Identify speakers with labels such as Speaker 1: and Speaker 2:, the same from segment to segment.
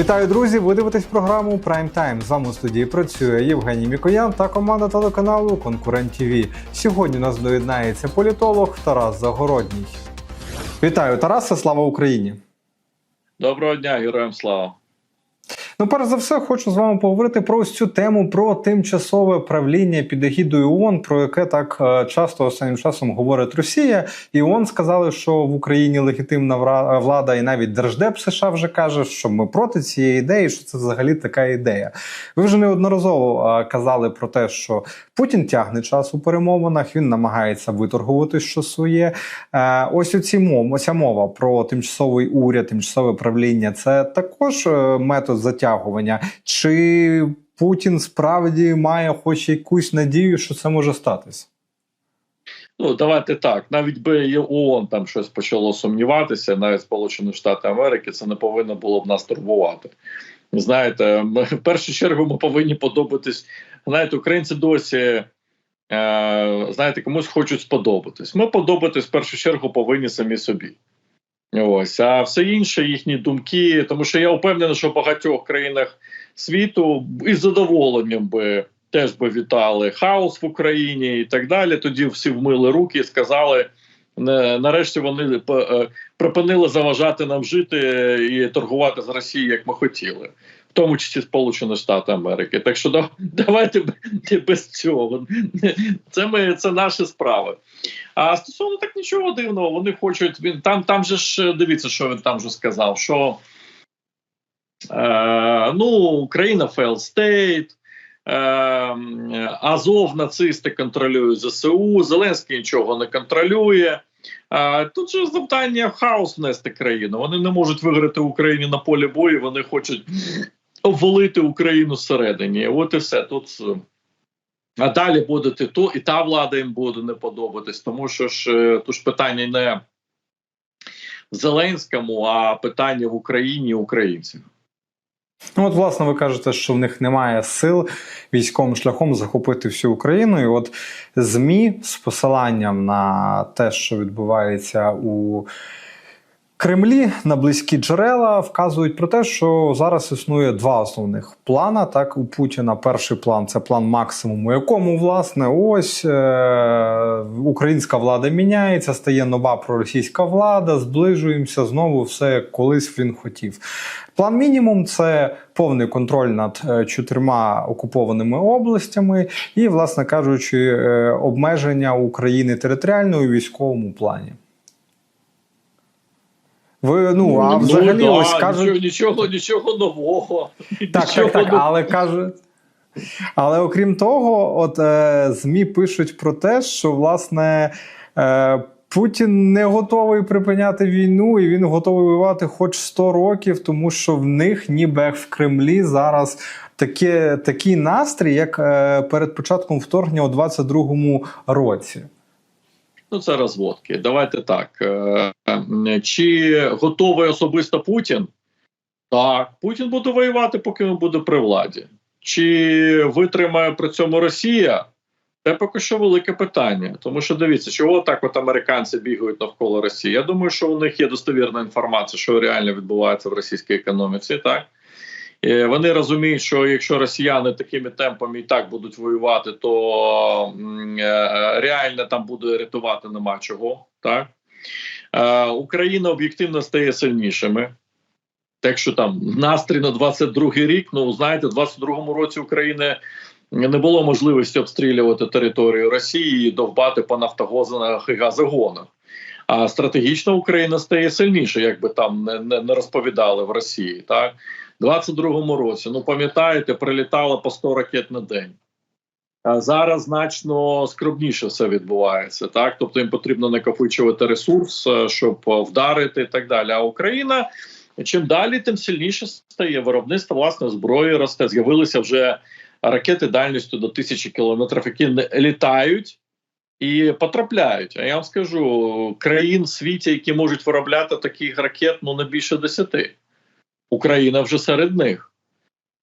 Speaker 1: Вітаю, друзі! Ви дивитесь програму Прайм Тайм. З вами у студії працює Євгеній Мікоян та команда телеканалу Конкурент ТВ. Сьогодні у нас доєднається політолог Тарас Загородній. Вітаю, Тарасе! Слава Україні!
Speaker 2: Доброго дня, героям слава.
Speaker 1: Ну, перш за все, хочу з вами поговорити про ось цю тему про тимчасове правління під егідою ООН, про яке так е, часто останнім часом говорить Росія. І ООН сказали, що в Україні легітимна влада, і навіть Держдеп США вже каже, що ми проти цієї ідеї, що це взагалі така ідея. Ви вже неодноразово е, казали про те, що Путін тягне час у перемовинах, він намагається виторгувати що своє. Е, Ось оці мов, оця мова про тимчасовий уряд, тимчасове правління це також метод затягування. Чи Путін справді має хоч якусь надію, що це може статись?
Speaker 2: Ну давайте так. Навіть би ООН там щось почало сумніватися, навіть Сполучені Штати Америки, це не повинно було б нас турбувати. Знаєте, ми, в першу чергу ми повинні подобатись. Знаєте, українці досі. е, Знаєте, комусь хочуть сподобатись. Ми подобатись в першу чергу повинні самі собі. Ось, а все інше їхні думки, тому що я впевнений, що в багатьох країнах світу із задоволенням би теж би вітали хаос в Україні і так далі. Тоді всі вмили руки і сказали. Нарешті вони е, припинили заважати нам жити і торгувати з Росією, як ми хотіли, в тому числі Сполучені Штати Америки. Так що да- давайте без цього. Це ми це наші справи. А стосовно так нічого дивного, вони хочуть. Він там, там же ж дивіться, що він там же сказав. Що е, ну, Україна failed state, е, Азов нацисти контролюють ЗСУ, Зеленський нічого не контролює. Е, тут же завдання хаос внести країну. Вони не можуть виграти Україні на полі бою. Вони хочуть обвалити Україну зсередині. От і все тут. е, а далі буде то, і та влада їм буде не подобатись, тому що ж е, тут ж питання не в Зеленському, а питання в Україні українців.
Speaker 1: Ну, от, власне, ви кажете, що в них немає сил військовим шляхом захопити всю Україну. І от ЗМІ з посиланням на те, що відбувається у Кремлі на близькі джерела вказують про те, що зараз існує два основних плана. Так, у Путіна перший план це план максимуму, якому власне ось е- українська влада міняється, стає нова проросійська влада, зближуємося знову все як колись він хотів. План мінімум це повний контроль над е, чотирма окупованими областями і, власне кажучи, е, обмеження України територіально військовому плані. Ви ну а взагалі
Speaker 2: да,
Speaker 1: ось кажуть
Speaker 2: нічого, нічого, нічого нового.
Speaker 1: так,
Speaker 2: нічого
Speaker 1: так, так,
Speaker 2: нового.
Speaker 1: але кажуть. Але окрім того, от е, ЗМІ пишуть про те, що власне е, Путін не готовий припиняти війну, і він готовий воювати хоч 100 років, тому що в них, ніби в Кремлі, зараз таке, такий настрій, як е, перед початком вторгнення у 22-му році.
Speaker 2: Ну, це розводки. Давайте так. Е, е, Чи готовий особисто Путін? Так, Путін буде воювати, поки він буде при владі. Чи витримає при цьому Росія? Це поки що велике питання. Тому що дивіться, чого так от американці бігають навколо Росії. Я думаю, що у них є достовірна інформація, що реально відбувається в російській економіці. Так вони розуміють, що якщо росіяни такими темпами і так будуть воювати, то е, реально там буде рятувати нема чого. Так е, Україна об'єктивно стає сильнішими. Так що там настрій на 22-й рік. Ну знаєте, в 22-му році України не було можливості обстрілювати територію Росії і довбати по нафтогазах і газогонах. А стратегічно Україна стає сильніше, як би там не, не, розповідали в Росії. Так, 22-му році, ну пам'ятаєте, прилітало по 100 ракет на день. А зараз значно скромніше все відбувається. Так, тобто їм потрібно накопичувати ресурс, е, щоб е, вдарити і так далі. А Україна чим далі, тим сильніше стає виробництво власне зброї росте. З'явилися вже ракети дальністю до тисячі кілометрів, які літають і потрапляють. А я вам скажу країн в світі, які можуть виробляти таких ракет, ну не більше десяти. Україна вже серед них,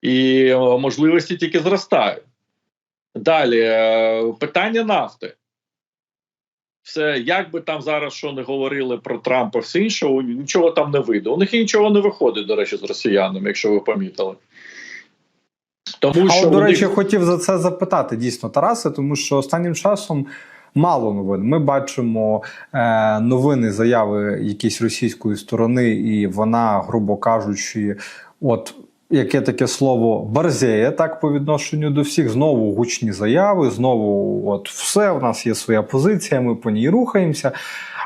Speaker 2: і е, можливості тільки зростають. Далі е, питання нафти. Все, як би там зараз що не говорили про Трампа, все інше, нічого там не вийде. У них і нічого не виходить, до речі, з росіянами, якщо ви помітили. Тому
Speaker 1: А
Speaker 2: що
Speaker 1: от, до
Speaker 2: у них-
Speaker 1: речі, хотів за це запитати дійсно Тарасе, тому що останнім часом мало новин. Ми бачимо е, новини, заяви якісь російської сторони, і вона, грубо кажучи, от. Яке таке слово борзеє так по відношенню до всіх, знову гучні заяви, знову от все, у нас є своя позиція, ми по ній рухаємося.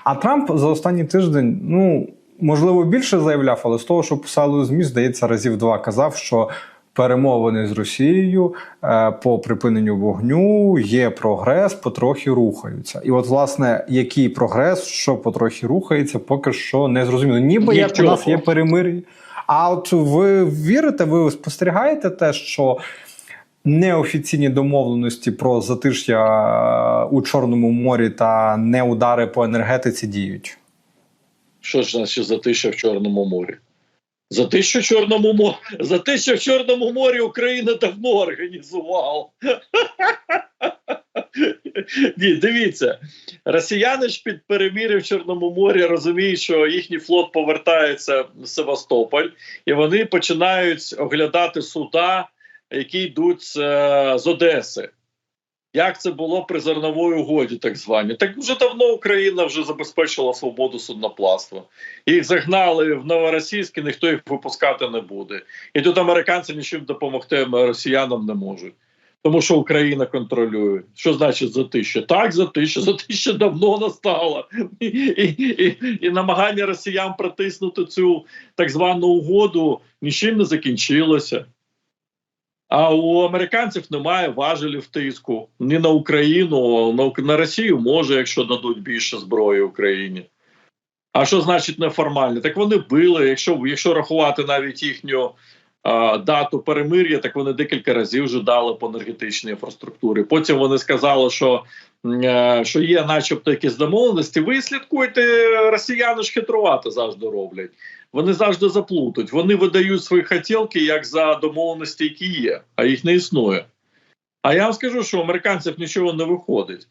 Speaker 1: А Трамп за останній тиждень, ну можливо, більше заявляв, але з того, що писали у ЗМІ, здається, разів два казав, що перемовини з Росією е, по припиненню вогню є прогрес, потрохи рухаються. І от, власне, який прогрес, що потрохи рухається, поки що не зрозуміло. Ніби як у нас є перемир'я. А от ви вірите, ви спостерігаєте те, що неофіційні домовленості про затиш'я у Чорному морі та неудари по енергетиці діють?
Speaker 2: Що ж значить затища в Чорному морі? Затища в Чорному морі. Затища в Чорному морі Україна давно організувала. Ні, дивіться, росіяни ж під переміри в Чорному морі розуміють, що їхній флот повертається в Севастополь, і вони починають оглядати суда, які йдуть з, е, з Одеси. Як це було при зерновій угоді, так звані? Так вже давно Україна вже забезпечила свободу судноплавства. Їх загнали в Новоросійськ, ніхто їх випускати не буде. І тут американці нічим допомогти росіянам не можуть. Тому що Україна контролює. Що значить затища? Так, затища, затища давно настала. І, і, і, і намагання росіян протиснути цю так звану угоду нічим не закінчилося. А у американців немає важелів тиску ні на Україну, на, Росію може, якщо дадуть більше зброї Україні. А що значить неформально? Так вони били, якщо, якщо рахувати навіть їхню а, дату перемир'я, так вони декілька разів вже дали по енергетичній інфраструктурі. Потім вони сказали, що, м, е, що є, начебто, якісь домовленості. Ви слідкуйте, росіяни ж хитрувати завжди роблять. Вони завжди заплутають. Вони видають свої хотілки як за домовленості, які є, а їх не існує. А я вам скажу, що у американців нічого не виходить.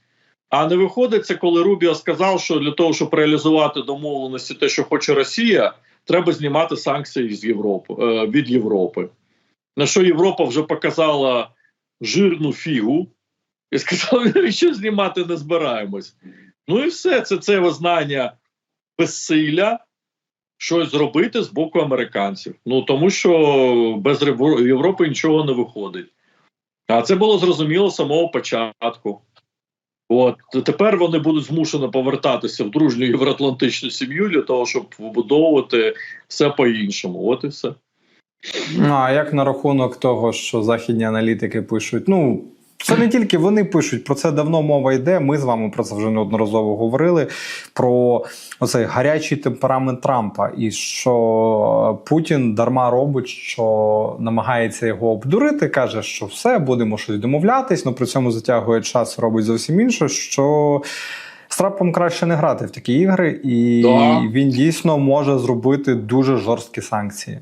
Speaker 2: А не виходить це, коли Рубіо сказав, що для того, щоб реалізувати домовленості, те, що хоче Росія, треба знімати санкції з Європи е, від Європи. На що Європа вже показала жирну фігу і сказала, що знімати не збираємось. Ну і все, це це визнання безсилля щось зробити з боку американців. Ну тому що без Європи нічого не виходить. А це було зрозуміло з самого початку. От тепер вони будуть змушені повертатися в дружню євроатлантичну сім'ю для того, щоб вибудовувати все по-іншому. От і все.
Speaker 1: Ну, а як на рахунок того, що західні аналітики пишуть? Ну, це не тільки вони пишуть, про це давно мова йде. Ми з вами про це вже неодноразово говорили. Про оцей гарячий темперамент Трампа, і що Путін дарма робить, що намагається його обдурити, каже, що все, будемо щось домовлятись, але при цьому затягує час, робить зовсім інше. що... З Трампом краще не грати в такі ігри, і
Speaker 2: Да.
Speaker 1: він дійсно може зробити дуже жорсткі санкції.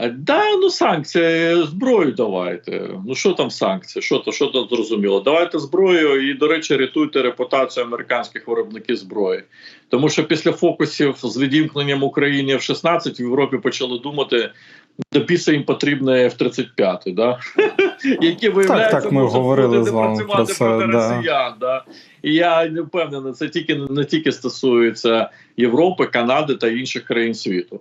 Speaker 2: А, Да, ну санкції, зброю давайте. Ну що там санкції? Що то, що то зрозуміло? Давайте зброю і, до речі, рятуйте репутацію американських виробників зброї. Тому що після фокусів з відімкненням України в 16 в Європі почали думати, до біса їм потрібне F-35, да? які виявляється,
Speaker 1: так, ми говорили з вами про це,
Speaker 2: проти
Speaker 1: да.
Speaker 2: росіян. Да? І я не впевнений, це тільки не тільки стосується Європи, Канади та інших країн світу.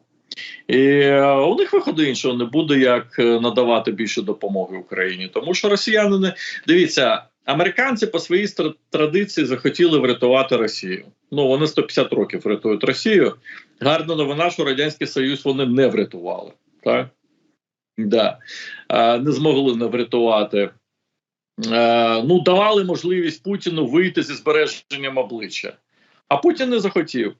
Speaker 2: І е, у них виходу іншого не буде, як е, надавати більше допомоги Україні, тому що росіяни не дивіться, американці по своїй традиції захотіли врятувати Росію. Ну вони 150 років врятують Росію. Гарна новина, що радянський Союз вони не врятували. Так да. не змогли не врятувати. Е, ну давали можливість Путіну вийти зі збереженням обличчя, а Путін не захотів.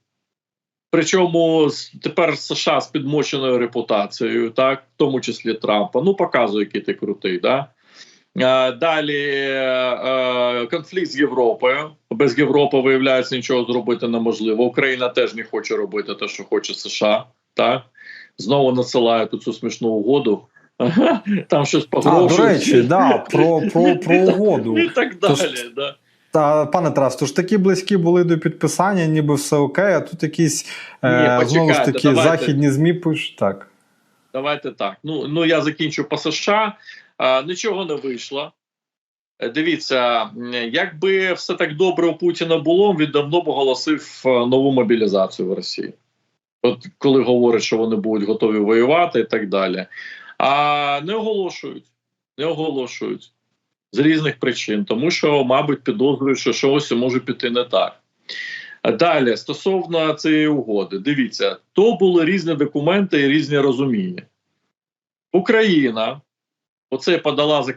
Speaker 2: Причому тепер США з підмоченою репутацією, так, в тому числі Трампа. Ну, показує, який ти крутий. Да? Е, Далі е, конфлікт з Європою. Без Європи, виявляється, нічого зробити неможливо. Україна теж не хоче робити те, що хоче США. Так? Знову насилають цю смішну угоду. Там щось
Speaker 1: А, до речі, да, про, про, про угоду.
Speaker 2: І так далі. Да.
Speaker 1: Та, пане Тарас, то ж такі близькі були до підписання, ніби все окей, а тут якісь е,
Speaker 2: Ні,
Speaker 1: знову ж таки
Speaker 2: давайте.
Speaker 1: західні ЗМІ пишуть так.
Speaker 2: Давайте так. Ну, ну я закінчу по США. А, нічого не вийшло. Е, Дивіться, якби все так добре у Путіна було, він давно б оголосив е, нову мобілізацію в Росії. От коли говорять, що вони будуть готові воювати і так далі. А не оголошують. Не оголошують з різних причин, тому що, мабуть, підозрюють, що щось може піти не так. Далі, стосовно цієї угоди, дивіться, то були різні документи і різні розуміння. Україна, оце подала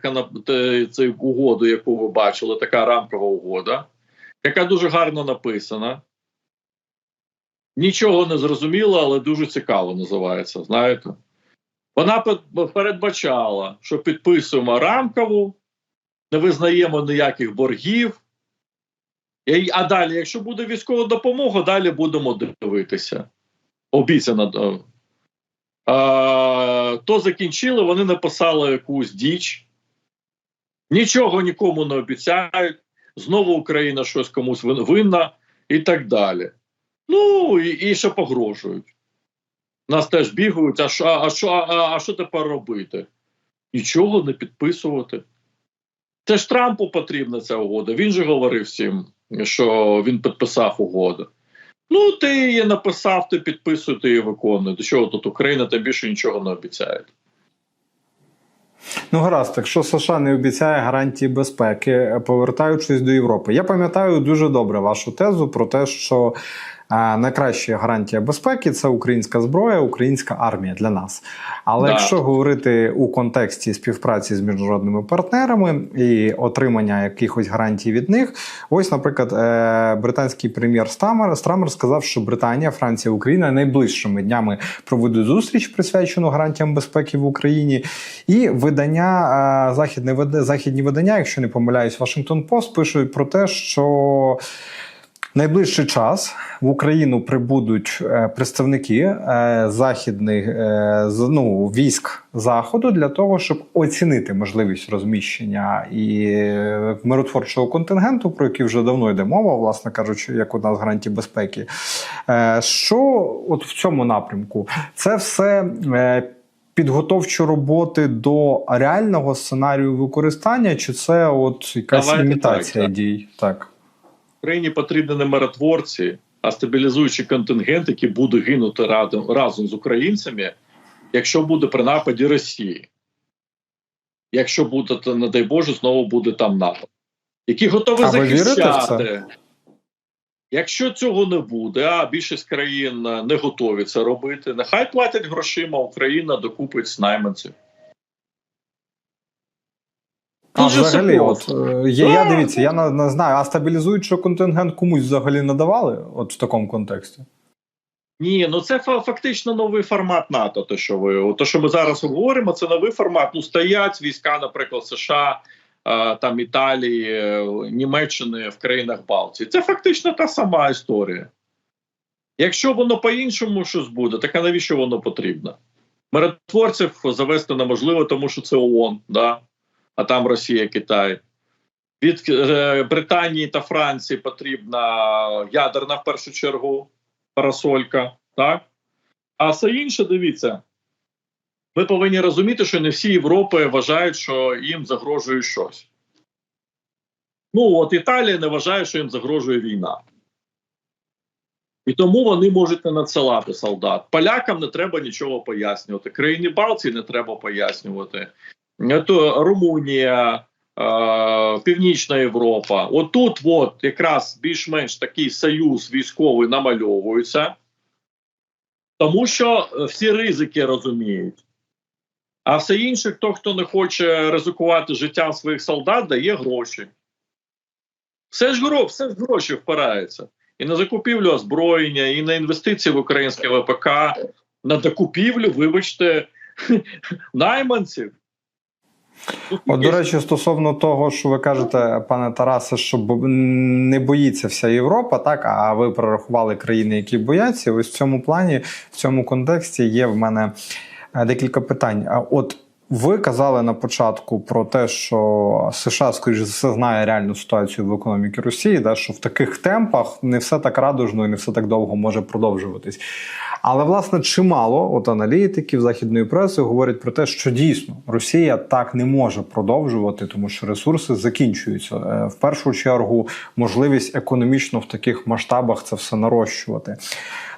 Speaker 2: цю угоду, яку ви бачили, така рамкова угода, яка дуже гарно написана. Нічого не зрозуміло, але дуже цікаво називається. Знаєте, вона передбачала, що підписуємо рамкову, не визнаємо ніяких боргів. А далі, якщо буде військова допомога, далі будемо дивитися. Обіцяно. е, А, то закінчили, вони написали якусь діч, нічого нікому не обіцяють. Знову Україна щось комусь винна і так далі. Ну і, і ще погрожують. Нас теж бігають, а що, а, що, а, а що тепер робити? Нічого не підписувати. Це ж Трампу потрібна ця угода. Він же говорив всім, що він підписав угоду. Ну, ти її написав, ти підписуй, ти її виконуй. До чого тут Україна та більше нічого не обіцяє.
Speaker 1: Ну, гаразд, якщо США не обіцяє гарантії безпеки, повертаючись до Європи, я пам'ятаю дуже добре вашу тезу про те, що найкраща гарантія безпеки це українська зброя, українська армія для нас. Але
Speaker 2: Да.
Speaker 1: якщо говорити у контексті співпраці з міжнародними партнерами і отримання якихось гарантій від них, ось, наприклад, е, британський прем'єр Стамер Страмер сказав, що Британія, Франція, Україна найближчими днями проведуть зустріч, присвячену гарантіям безпеки в Україні. І видання, е, західне західні видання, якщо не помиляюсь, Вашингтон Пост пишуть про те, що найближчий час в Україну прибудуть е, представники е, західних е, ну, військ заходу для того, щоб оцінити можливість розміщення і миротворчого контингенту, про який вже давно йде мова, власне кажучи, як одна з гарантій безпеки. Що от в цьому напрямку? Це все. Підготовчі роботи до реального сценарію використання, чи це от якась
Speaker 2: Давайте
Speaker 1: імітація
Speaker 2: так.
Speaker 1: дій? Так.
Speaker 2: Україні потрібні не миротворці, а стабілізуючий контингент, який буде гинути разом, разом з українцями, якщо буде при нападі Росії. Якщо буде, то, не дай Боже, знову буде там напад. Які готові
Speaker 1: А
Speaker 2: захищати. Якщо цього не буде, а більшість країн е, не готові це робити, нехай платять грошима, Україна докупить найманців. Дуже
Speaker 1: взагалі, от е, я, я дивіться, я не, не знаю, а стабілізуючий контингент комусь взагалі надавали, от в такому контексті.
Speaker 2: Ні, ну це фактично новий формат НАТО. То що ви то, що ми зараз говоримо, це новий формат. Ну стоять війська, наприклад, США, е, там Італії, е, Німеччини в країнах Балтії. Це фактично та сама історія. Якщо воно по-іншому щось буде, так а навіщо воно потрібно? Миротворців завести неможливо, тому що це ООН, да? А там Росія, Китай. Від е, Британії та Франції потрібна ядерна в першу чергу парасолька, так? А все інше, дивіться, ми повинні розуміти, що не всі Європи вважають, що їм загрожує щось. Ну, от Італія не вважає, що їм загрожує війна. І тому вони можуть не надсилати солдат. Полякам не треба нічого пояснювати. Країні Балтії не треба пояснювати. То Румунія, е, Північна Європа. Отут, от якраз більш-менш такий союз військовий намальовується, тому що всі ризики розуміють. А все інше, хто хто не хоче ризикувати життям своїх солдат, дає гроші. Все ж, гро- все ж гроші впирається. І на закупівлю озброєння, і на інвестиції в українське ВПК, на докупівлю, вибачте, найманців.
Speaker 1: От, до речі, стосовно того, що ви кажете, пане Тарасе, що не боїться вся Європа, так а ви прорахували країни, які бояться. Ось в цьому плані, в цьому контексті є в мене е, декілька питань. От ви казали на початку про те, що США, скоріш за все, знає реальну ситуацію в економіці Росії, да, що в таких темпах не все так радужно і не все так довго може продовжуватись. Але власне чимало от аналітиків західної преси говорять про те, що дійсно Росія так не може продовжувати, тому що ресурси закінчуються. Е, В першу чергу можливість економічно в таких масштабах це все нарощувати.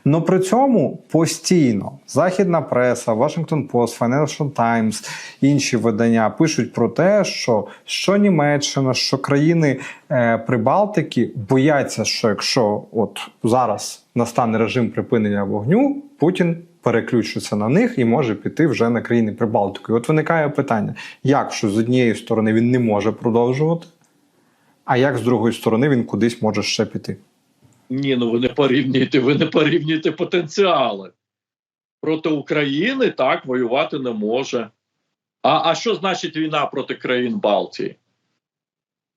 Speaker 1: Но при цьому постійно західна преса, Washington Post, Financial Times, інші видання пишуть про те, що що Німеччина, що країни е, Прибалтики бояться, що якщо от зараз настане режим припинення вогню, Путін переключиться на них і може піти вже на країни Прибалтики. І От виникає питання: як що з однієї сторони він не може продовжувати, а як з другої сторони він кудись може ще піти?
Speaker 2: Ні, ну ви не порівнюєте, ви не порівнюєте потенціали. Проти України так воювати не може. А, а що значить війна проти країн Балтії?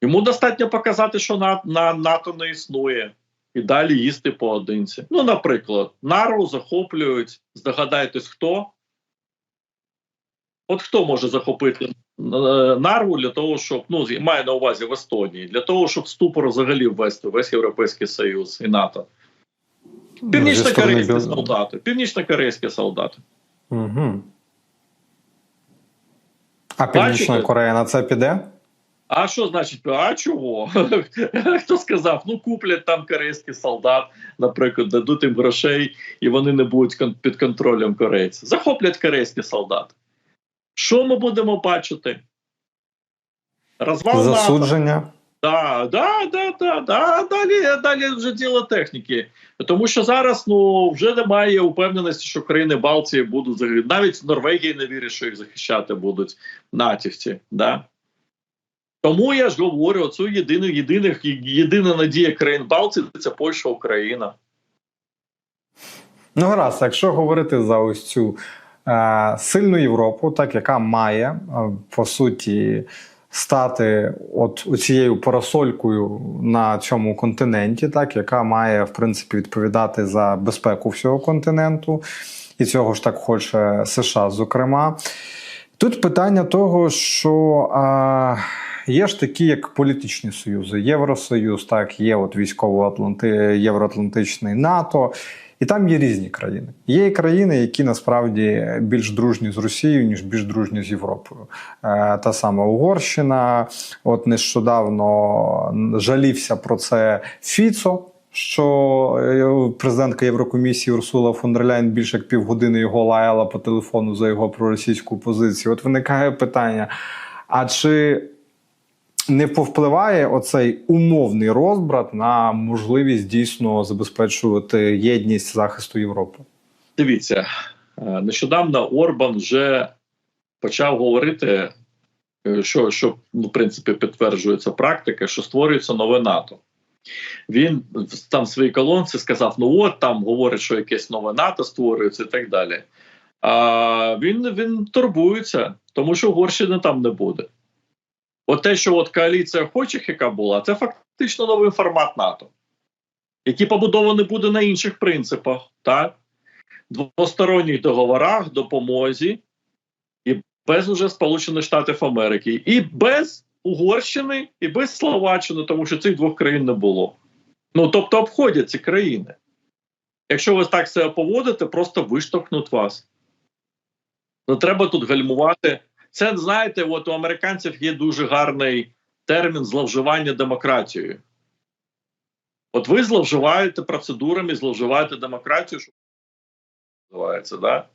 Speaker 2: Йому достатньо показати, що на, на НАТО не існує, і далі їсти поодинці. Ну, наприклад, Нарву захоплюють, здогадайтесь, хто? От хто може захопити Нарву для того, щоб ну має на увазі в Естонії, для того, щоб ступор взагалі ввести весь Європейський Союз і НАТО. Північно-корейські
Speaker 1: Біл-
Speaker 2: солдати. Північно-корейські солдати.
Speaker 1: Угу. А Північна Корея на це піде?
Speaker 2: А що значить? А чого? Хто сказав? Ну куплять там корейський солдат, наприклад, дадуть їм грошей, і вони не будуть під контролем корейців. Захоплять корейський солдат. Що ми будемо бачити? Розвал НАТО.
Speaker 1: Засудження.
Speaker 2: Да, да, да, да, да. Далі, далі вже діло техніки. Тому що зараз ну вже немає упевненості, що країни Балтії будуть захищати. Навіть Норвегії не вірить, що їх захищати будуть натівці. Да? Тому я ж говорю, оцю єдину, єдиних, єдина надія країн Балтії це Польща, Україна.
Speaker 1: Ну, гаразд, якщо говорити за ось цю сильну Європу, так яка має е, по суті стати от цією парасолькою на цьому континенті, так яка має в принципі відповідати за безпеку всього континенту, і цього ж так хоче США, зокрема. Тут питання того, що а, є ж такі, як політичні союзи, Євросоюз, так, є от військово-атланти, Євроатлантичний НАТО, і там є різні країни. Є і країни, які насправді більш дружні з Росією, ніж більш дружні з Європою. Е, та сама Угорщина, от нещодавно жалівся про це Фіцо. Що е, президентка Єврокомісії Урсула фон дер Ляйн більше як півгодини його лаяла по телефону за його проросійську позицію. От виникає питання: а чи не повпливає оцей умовний розбрат на можливість дійсно забезпечувати єдність захисту Європи?
Speaker 2: Дивіться, е, нещодавно Орбан вже почав говорити, е, що, що ну, в принципі підтверджується практика, що створюється нове НАТО. Він там в своїй колонці сказав: ну от там говорять, що якесь нове НАТО створюється і так далі. А він, він турбується, тому що Угорщини там не буде. От те, що от коаліція охочих, яка була, це фактично новий формат НАТО, який побудований буде на інших принципах. так? двосторонніх договорах, допомозі і без уже Сполучених Штатів Америки, і без Угорщини, і без Словаччини, тому що цих двох країн не було. Ну тобто обходять ці країни. Якщо ви так себе поводите, просто виштовхнуть вас. Не треба тут гальмувати. Це знаєте, от у американців є дуже гарний термін зловживання демократією. От ви зловживаєте процедурами, зловживаєте демократією, що називається, да?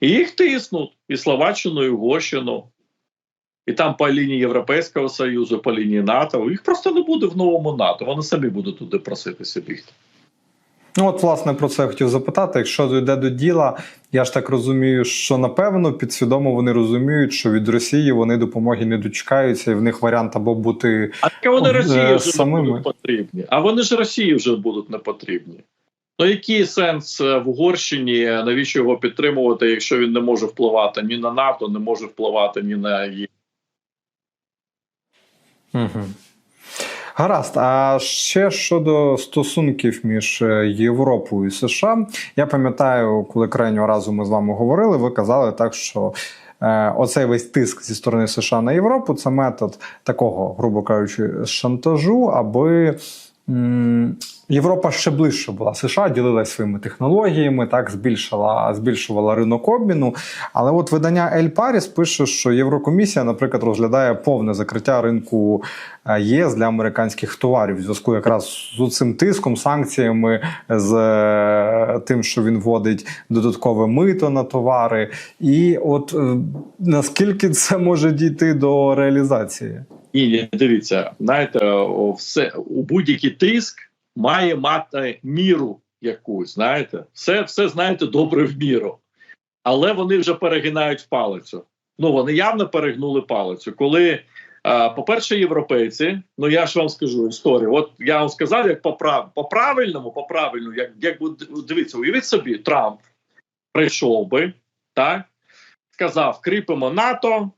Speaker 2: І їх тиснуть і Словаччину, і Угорщину, і там по лінії Європейського Союзу, по лінії НАТО. Їх просто не буде в новому НАТО. Вони самі будуть туди проситися бігти.
Speaker 1: Ну, от, власне, про це я хотів запитати. Якщо дійде до діла, я ж так розумію, що напевно підсвідомо вони розуміють, що від Росії вони допомоги не дочекаються, і в них варіант або бути
Speaker 2: А так вони
Speaker 1: Е,
Speaker 2: Росії вже
Speaker 1: самими.
Speaker 2: не будуть потрібні. А вони ж Росії вже будуть не потрібні. Ну який сенс е, в Угорщині, навіщо його підтримувати, якщо він не може впливати ні на НАТО, не може впливати ні на ЄС?
Speaker 1: Угу. Гаразд. А ще щодо стосунків між е, Європою і США, я пам'ятаю, коли крайнього разу ми з вами говорили, ви казали так, що е, оцей весь тиск зі сторони США на Європу це метод такого, грубо кажучи, шантажу, аби. Європа ще ближче була. США ділилася своїми технологіями, так збільшила, збільшувала ринок обміну. Але от видання Ель Паріс пише, що Єврокомісія, наприклад, розглядає повне закриття ринку е, ЄС для американських товарів в зв'язку якраз з цим тиском, санкціями, з е, тим, що він вводить додаткове мито на товари. І от е, наскільки це може дійти до реалізації?
Speaker 2: Ні, ні, дивіться, знаєте, все у будь-який тиск має мати міру якусь. Знаєте, все, все знаєте, добре в міру. Але вони вже перегинають палицю. Ну вони явно перегнули палицю. Коли, по-перше, європейці, ну я ж вам скажу історію. От я вам сказав, як по, прав, по правильному, по правильному, як, як дивіться, уявіть собі, Трамп прийшов би, так, сказав: кріпимо НАТО,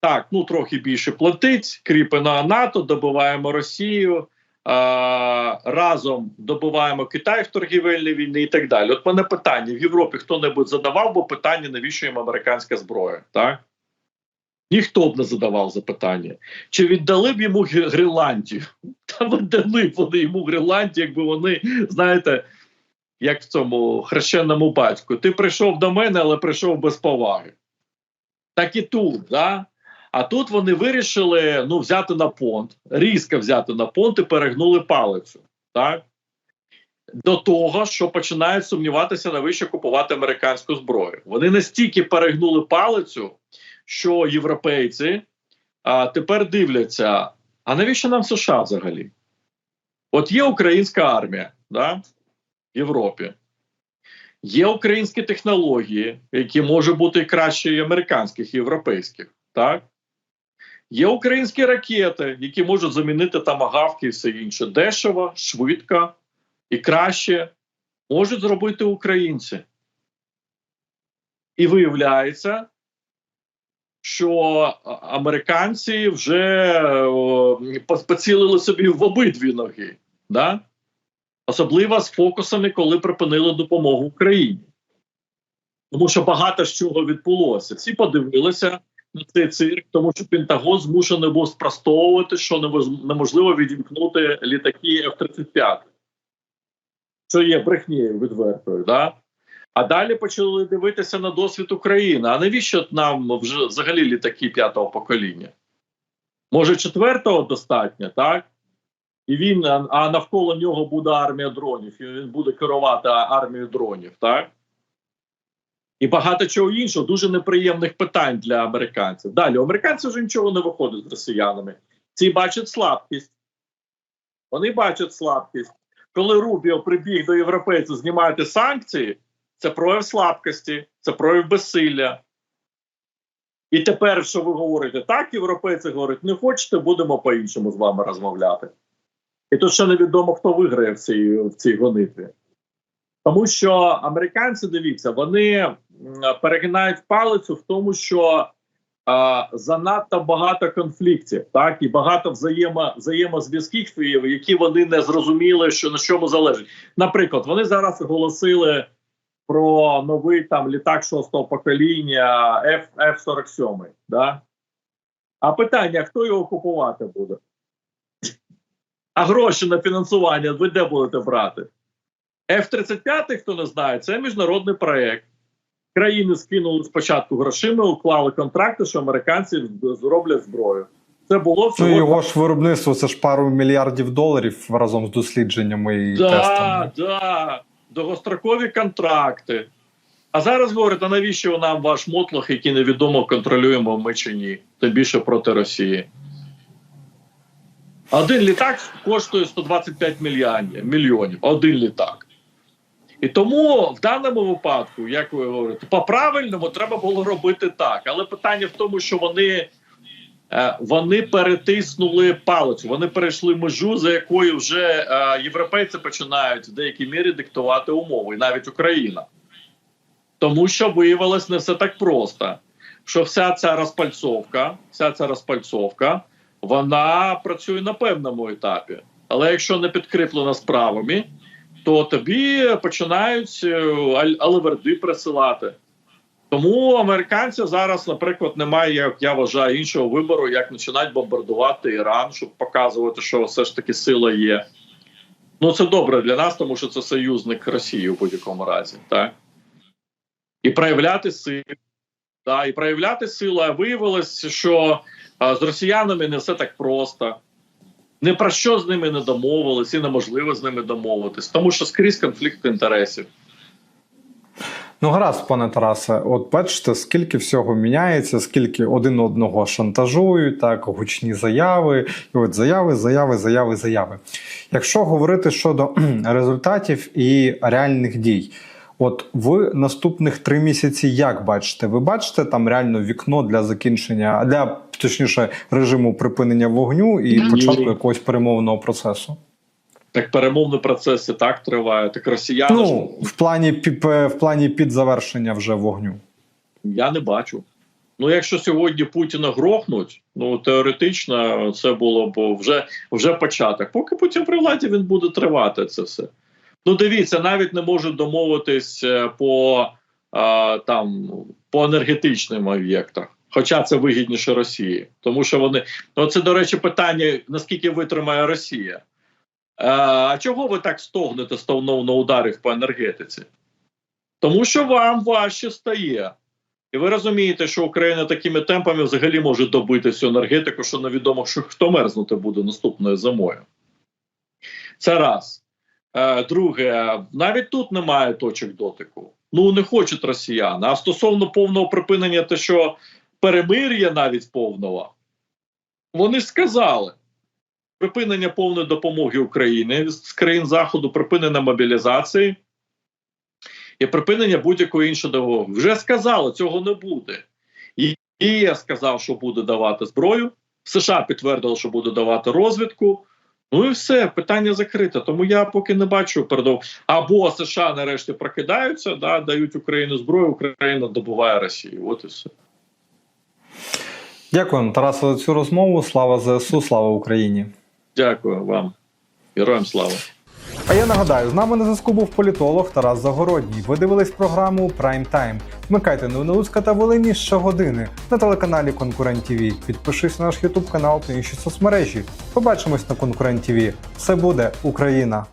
Speaker 2: так, ну трохи більше платить, кріпимо НАТО, добиваємо Росію. А, разом добиваємо Китай в торгівельній війні і так далі. От мене питання в Європі хто-небудь задавав би питання, навіщо їм американська зброя? Так? Ніхто б не задавав запитання. Чи віддали б йому Гренландію? Та віддали б вони йому Гренландію, якби вони, знаєте, як в цьому хрещеному батьку. Ти прийшов до мене, але прийшов без поваги. Так і тут, да? А тут вони вирішили ну, взяти на понт, різко взяти на понт і перегнули палицю. Так? До того, що починають сумніватися, навіщо купувати американську зброю. Вони настільки перегнули палицю, що європейці а, тепер дивляться: а навіщо нам США взагалі? От є українська армія да, в Європі. Є українські технології, які можуть бути краще і американських, і європейських. Так? Є українські ракети, які можуть замінити тамагавки і все інше. Дешево, швидко і краще можуть зробити українці. І виявляється, що американці вже поцілили собі в обидві ноги. Да? Особливо з фокусами, коли припинили допомогу Україні. Тому що багато з чого відбулося. Всі подивилися цей цирк, тому що Пентагон змушений був спростовувати, що неможливо відімкнути літаки F-35. Що є брехнею відвертою. Да? А далі почали дивитися на досвід України. А навіщо нам вже взагалі літаки п'ятого покоління? Може, четвертого достатньо, так? І він, а навколо нього буде армія дронів, і він буде керувати армією дронів, так? І багато чого іншого, дуже неприємних питань для американців. Далі, у американців вже нічого не виходить з росіянами. Ці бачать слабкість. Вони бачать слабкість. Коли Рубіо прибіг до європейців знімати санкції, це прояв слабкості, це прояв безсилля. І тепер, що ви говорите, так, європейці говорять, не хочете, будемо по-іншому з вами розмовляти. І тут ще невідомо, хто виграє в цій, в цій гонитві. Тому що американці, дивіться, вони перегинають палицю в тому, що а, занадто багато конфліктів, так і багато взаємо, взаємозв'язків, які вони не зрозуміли, що на чому залежить. Наприклад, вони зараз оголосили про новий там літак шостого покоління F, F-47. Да? А питання: хто його купувати буде? А гроші на фінансування ви де будете брати? F-35, хто не знає, це міжнародний проєкт. Країни скинули спочатку грошима, уклали контракти, що американці зроблять зброю. Це було
Speaker 1: Ну,
Speaker 2: всього.
Speaker 1: його ж виробництво це ж пару мільярдів доларів разом з дослідженнями і
Speaker 2: да,
Speaker 1: тестами.
Speaker 2: да, довгострокові контракти. А зараз говорять, а навіщо нам ваш мотлох, який невідомо контролюємо ми чи ні, тим більше проти Росії. Один літак коштує 125 мільйонів, мільйонів. Один літак. І тому в даному випадку, як ви говорите, по-правильному треба було робити так. Але питання в тому, що вони, е, вони перетиснули палицю, вони перейшли межу, за якою вже е, європейці починають в деякій мірі диктувати умови, і навіть Україна. Тому що виявилось не все так просто. Що вся ця розпальцовка, вся ця розпальцовка, вона працює на певному етапі. Але якщо не підкріплена справами, то тобі починають е, алеверди присилати. Тому американців зараз, наприклад, немає, як я вважаю, іншого вибору, як починати бомбардувати Іран, щоб показувати, що все ж таки сила є. Ну, це добре для нас, тому що це союзник Росії у будь-якому разі, так? І проявляти силу. Да, і проявляти силу, а виявилось, що а, з росіянами не все так просто. Ні про що з ними не домовились, і неможливо з ними домовитись, тому що скрізь конфлікт інтересів.
Speaker 1: Ну, гаразд, пане Тарасе, от бачите, скільки всього міняється, скільки один одного шантажують, так, гучні заяви, і от заяви, заяви, заяви, заяви. Якщо говорити щодо результатів і реальних дій, от в наступних три місяці як бачите? Ви бачите там реально вікно для закінчення, для точніше режиму припинення вогню і
Speaker 2: Ні.
Speaker 1: початку якогось перемовного процесу?
Speaker 2: Так перемовний процес і так триває. Так росіяни ж
Speaker 1: Ну, в плані в плані підзавершення вже вогню.
Speaker 2: я не бачу. Ну, якщо сьогодні Путіна грохнуть, ну теоретично це було б вже, вже початок. Поки Путін при владі він буде тривати це все. Ну, дивіться, навіть не можуть домовитись е, по а, там по енергетичним об'єктах. Хоча це вигідніше Росії, тому що вони ну це до речі питання: наскільки витримає Росія. Е, А чого ви так стогнете стовно ударів по енергетиці? Тому що вам важче стає. І ви розумієте, що Україна такими темпами взагалі може добити всю енергетику, що невідомо, що хто мерзнути буде наступною зимою. Це раз. Е, друге, навіть тут немає точок дотику. Ну не хочуть росіяни. А стосовно повного припинення, те, що перемир'я навіть повного, вони сказали. Припинення повної допомоги Україні з країн Заходу, припинення мобілізації і припинення будь-якої іншої допомоги. Вже сказали, цього не буде. І я сказав, що буде давати зброю. США підтвердили, що буде давати розвідку. Ну і все, питання закрите. Тому я поки не бачу передов. Або США нарешті прокидаються, да, дають Україну зброю, Україна добуває Росію. От і все.
Speaker 1: Дякую, Тарасе, за цю розмову. Слава ЗСУ, слава Україні.
Speaker 2: Дякую вам. Героям слава.
Speaker 1: А я нагадаю, з нами на зв'язку був політолог Тарас Загородній. Ви дивились програму Прайм Тайм. Вмикайте новини Луцька та Волині щогодини на телеканалі Конкурент ТВ. Підпишись на наш Ютуб канал та інші соцмережі. Побачимось на Конкурент ТВ. Все буде Україна!